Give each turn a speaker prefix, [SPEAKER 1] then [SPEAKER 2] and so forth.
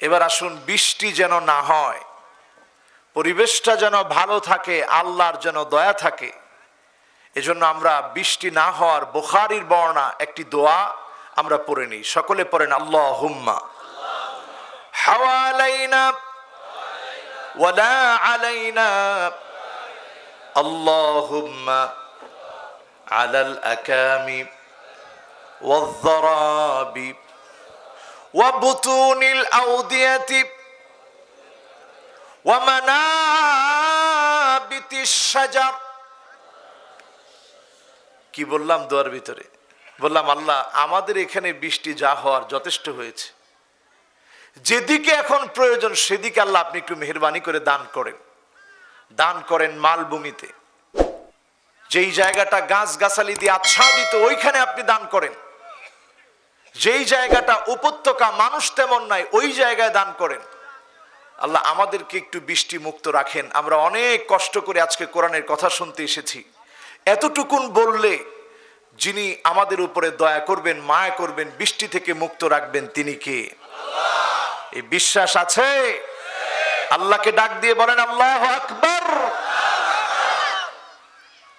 [SPEAKER 1] এবার আসুন বৃষ্টি যেন না হয় পরিবেশটা যেন ভালো থাকে আল্লাহর যেন দয়া থাকে এজন্য আমরা বৃষ্টি না হওয়ার বোখারির বর্ণা একটি দোয়া আমরা পড়ে নিই সকলে পড়েন আল্লাহ হুম্মা হাওয়ালাইনা ওয়ালা আলাইনা আল্লাহুম্মা আলাল আকামি والضراب وبطون الأودية ومنابت الشجر কি বললাম দোয়ার ভিতরে বললাম আল্লাহ আমাদের এখানে বৃষ্টি যা হওয়ার যথেষ্ট হয়েছে যেদিকে এখন প্রয়োজন সেদিকে আল্লাহ আপনি একটু মেহরবানি করে দান করেন দান করেন মালভূমিতে যেই জায়গাটা গাছ গাছালি দিয়ে আচ্ছাদিত ওইখানে আপনি দান করেন যেই জায়গাটা উপত্যকা মানুষ তেমন নাই, ওই জায়গায় দান করেন। আল্লাহ আমাদেরকে একটু বৃষ্টি মুক্ত রাখেন। আমরা অনেক কষ্ট করে আজকে কোরআনের কথা শুনতে এসেছি। এতটুকুন বললে যিনি আমাদের উপরে দয়া করবেন, মায়া করবেন, বৃষ্টি থেকে মুক্ত রাখবেন, তিনি কে? এই বিশ্বাস আছে? আল্লাহকে ডাক দিয়ে বলেন, আল্লাহ আকবার।